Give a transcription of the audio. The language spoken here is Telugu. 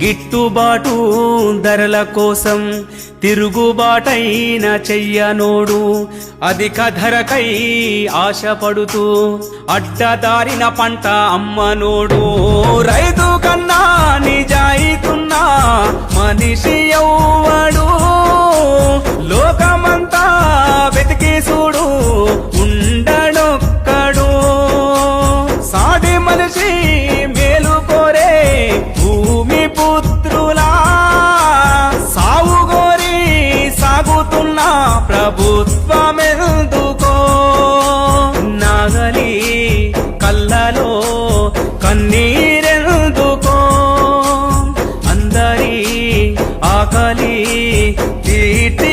గిట్టుబాటు ధరల కోసం తిరుగుబాటైన చెయ్యనోడు అధిక ధరకై ఆశపడుతూ అడ్డదారిన పంట అమ్మనోడు. రైతు కన్నా నిజాయితున్నా మనిషి అవ్వడు లోకమంతా వెతికి చూడు ఉండడొక్కడు సాటి మనిషి నా ప్రభుత్వమెందుకో? నాగలి కళ్ళలో కన్నీరెందుకో? అందరి ఆకలి తీట